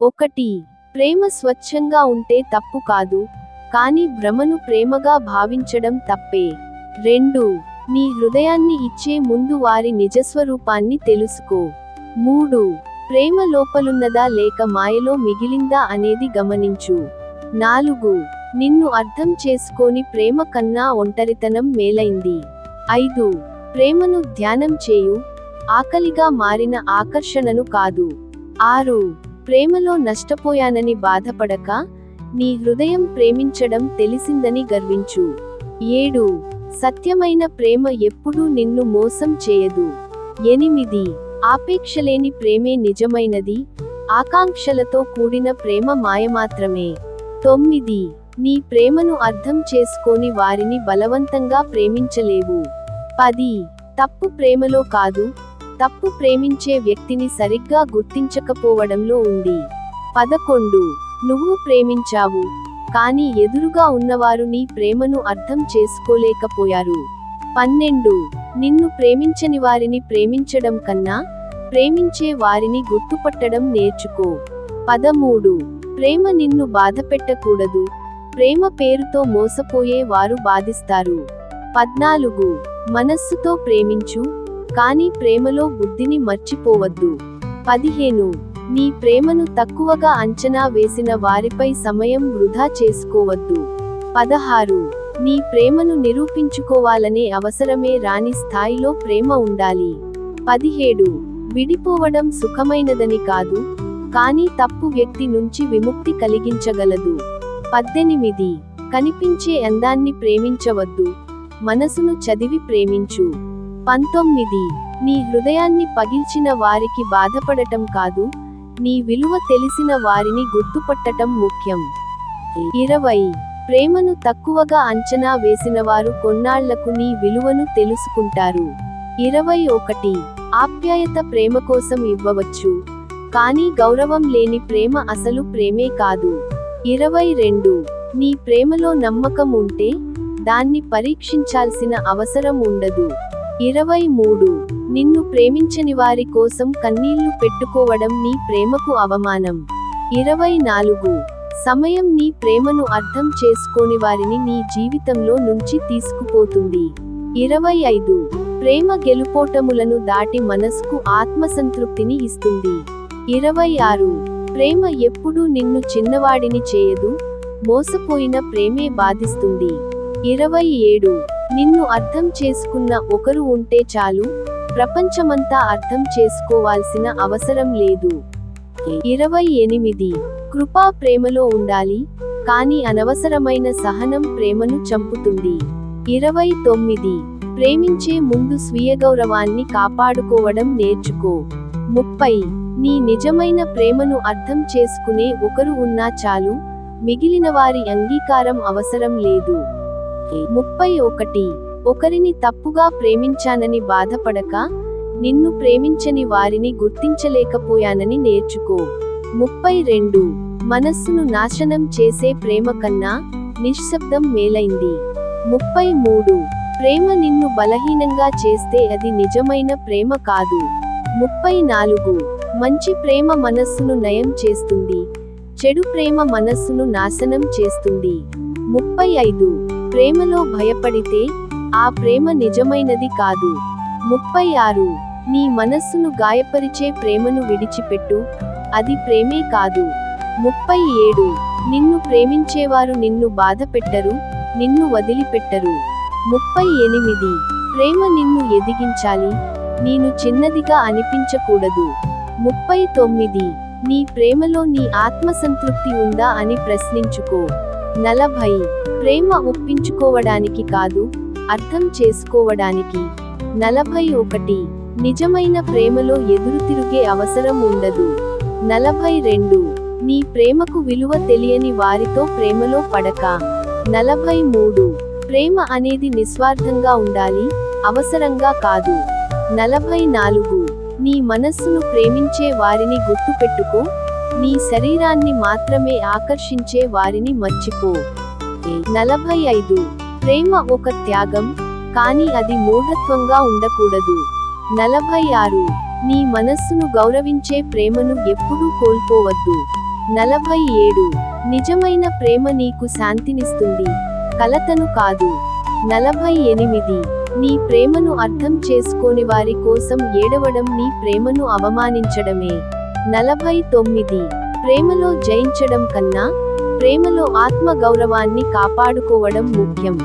ఒకటి ప్రేమ స్వచ్ఛంగా ఉంటే తప్పు కాదు కానీ భ్రమను ప్రేమగా భావించడం తప్పే. రెండు నీ హృదయాన్ని ఇచ్చే ముందు వారి నిజస్వరూపాన్ని తెలుసుకో. మూడు ప్రేమ లోపలున్నదా లేక మాయలో మిగిలిందా అనేది గమనించు. నాలుగు నిన్ను అర్థం చేసుకోని ప్రేమ కన్నా ఒంటరితనం మేలైంది. ఐదు ప్రేమను ధ్యానం చేయు ఆకలిగా మారిన ఆకర్షణను కాదు. ఆరు ప్రేమలో నష్టపోయానని బాధపడక నీ హృదయం ప్రేమించడం తెలిసిందని గర్వించు. ఏడు సత్యమైన ప్రేమ ఎప్పుడూ నిన్ను మోసం చేయదు. ఎనిమిది ఆపేక్షలేని ప్రేమే నిజమైనది. ఆకాంక్షలతో కూడిన ప్రేమ మాయమాత్రమే. తొమ్మిది నీ ప్రేమను అర్థం చేసుకోని వారిని బలవంతంగా ప్రేమించలేవు. పది తప్పు ప్రేమలో కాదు తప్పు ప్రేమించే వ్యక్తిని సరిగ్గా గుర్తించకపోవడంలో ఉంది. పదకొండు. నువ్వు ప్రేమించావు. కానీ ఎదురుగా ఉన్నవారు నీ ప్రేమను అర్థం చేసుకోలేకపోయారు. పన్నెండు. నిన్ను ప్రేమించని వారిని ప్రేమించడం కన్నా ప్రేమించే వారిని గుర్తుపట్టడం నేర్చుకో. పదమూడు. ప్రేమ నిన్ను బాధపెట్టకూడదు. ప్రేమ పేరుతో మోసపోయే వారు బాధిస్తారు. పద్నాలుగు. మనస్సుతో ప్రేమించు. కానీ ప్రేమలో బుద్ధిని మర్చిపోవద్దు. పదిహేను. నీ ప్రేమను తక్కువగా అంచనా వేసిన వారిపై సమయం వృధా చేసుకోవద్దు. పదహారు. నీ ప్రేమను నిరూపించుకోవాలనే అవసరమే రాని స్థాయిలో ప్రేమ ఉండాలి. పదిహేడు. విడిపోవడం సుఖమైనదని కాదు కానీ తప్పు వ్యక్తి నుంచి విముక్తి కలిగించగలదు. పద్దెనిమిది. కనిపించే అందాన్ని ప్రేమించవద్దు మనసును చదివి ప్రేమించు. పంతొమ్మిది. నీ హృదయాన్ని పగిల్చిన వారికి బాధపడటం కాదు నీ విలువ తెలిసిన వారిని గుర్తుపట్టటం ముఖ్యం. ఇరవై. ప్రేమను తక్కువగా అంచనా వేసిన వారు కొన్నాళ్ళకు నీ విలువను తెలుసుకుంటారు. ఇరవై ఒకటి. ఆప్యాయత ప్రేమ కోసం ఇవ్వవచ్చు కానీ గౌరవం లేని ప్రేమ అసలు ప్రేమే కాదు. ఇరవై రెండు. నీ ప్రేమలో నమ్మకం ఉంటే దాన్ని పరీక్షించాల్సిన అవసరం ఉండదు. ఇరవై మూడు. నిన్ను ప్రేమించని వారి కోసం కన్నీళ్ళు పెట్టుకోవడం నీ ప్రేమకు అవమానం. ఇరవై నాలుగు. సమయం నీ ప్రేమను అర్థం చేసుకోని వారిని నీ జీవితంలో నుంచి తీసుకుపోతుంది. ఇరవై ఐదు. ప్రేమ గెలుపోటములను దాటి మనస్కు ఆత్మసంతృప్తిని ఇస్తుంది. ఇరవై ఆరు. ప్రేమ ఎప్పుడూ నిన్ను చిన్నవాడిని చేయదు మోసపోయిన ప్రేమే బాధిస్తుంది. ఇరవై ఏడు. నిన్ను అర్థం చేసుకున్న ఒకరు ఉంటే చాలు. ప్రపంచమంతా అర్థం చేసుకోవాల్సిన అవసరం లేదు. ఇరవై ఎనిమిది. కృపా ప్రేమలో ఉండాలి కానీ అనవసరమైన సహనం ప్రేమను చంపుతుంది. ఇరవై తొమ్మిది. ప్రేమించే ముందు స్వీయ గౌరవాన్ని కాపాడుకోవడం నేర్చుకో. ముప్పై. నీ నిజమైన ప్రేమను అర్థం చేసుకునే ఒకరు ఉన్నా చాలు. మిగిలిన వారి అంగీకారం అవసరం లేదు. ముప్పై ఒకటి. ఒకరిని తప్పుగా ప్రేమించానని బాధపడక నిన్ను ప్రేమించని వారిని గుర్తించలేకపోయానని నేర్చుకో. ముప్పై రెండు. మనస్సును నాశనం చేసే ప్రేమ కన్నా నిశ్శబ్దం మేలైంది. ముప్పై మూడు. ప్రేమ నిన్ను బలహీనంగా చేస్తే అది నిజమైన ప్రేమ కాదు. ముప్పై నాలుగు. మంచి ప్రేమ మనస్సును నయం చేస్తుంది. చెడు ప్రేమ మనస్సును నాశనం చేస్తుంది. ముప్పై ఐదు. ప్రేమలో భయపడితే ఆ ప్రేమ నిజమైనది కాదు. ముప్పై ఆరు. నీ మనస్సును గాయపరిచే ప్రేమను విడిచిపెట్టు. అది ప్రేమే కాదు. ముప్పై ఏడు. నిన్ను ప్రేమించేవారు నిన్ను బాధ పెట్టరు నిన్ను వదిలిపెట్టరు. ముప్పై ఎనిమిది. ప్రేమ నిన్ను ఎదిగించాలి నేను చిన్నదిగా అనిపించకూడదు. ముప్పై తొమ్మిది. నీ ప్రేమలో నీ ఆత్మసంతృప్తి ఉందా అని ప్రశ్నించుకో. నలభై. ప్రేమ ఒప్పించుకోవడానికి కాదు అర్థం చేసుకోవడానికి. నలభై ఒకటి. నిజమైన ప్రేమలో ఎదురు తిరిగే అవసరం ఉండదు. నలభై రెండు. నీ ప్రేమకు విలువ తెలియని వారితో ప్రేమలో పడక. నలభై మూడు. ప్రేమ అనేది నిస్వార్థంగా ఉండాలి అవసరంగా కాదు. నలభై నాలుగు. నీ మనస్సును ప్రేమించే వారిని గుర్తుపెట్టుకో నీ శరీరాన్ని మాత్రమే ఆకర్షించే వారిని మర్చిపో. నలభై ఐదు ప్రేమ ఒక త్యాగం కానీ అది మూఢత్వంగా ఉండకూడదు. నలభై ఆరు నీ మనస్సును గౌరవించే ప్రేమను ఎప్పుడూ కోల్పోవద్దు. నలభై ఏడు నిజమైన ప్రేమ నీకు శాంతినిస్తుంది కలతను కాదు. నలభై ఎనిమిది నీ ప్రేమను అర్థం చేసుకోని వారి కోసం ఏడవడం నీ ప్రేమను అవమానించడమే. నలభై తొమ్మిది. ప్రేమలో జయించడం కన్నా ప్రేమలో ఆత్మ గౌరవాన్ని కాపాడుకోవడం ముఖ్యం.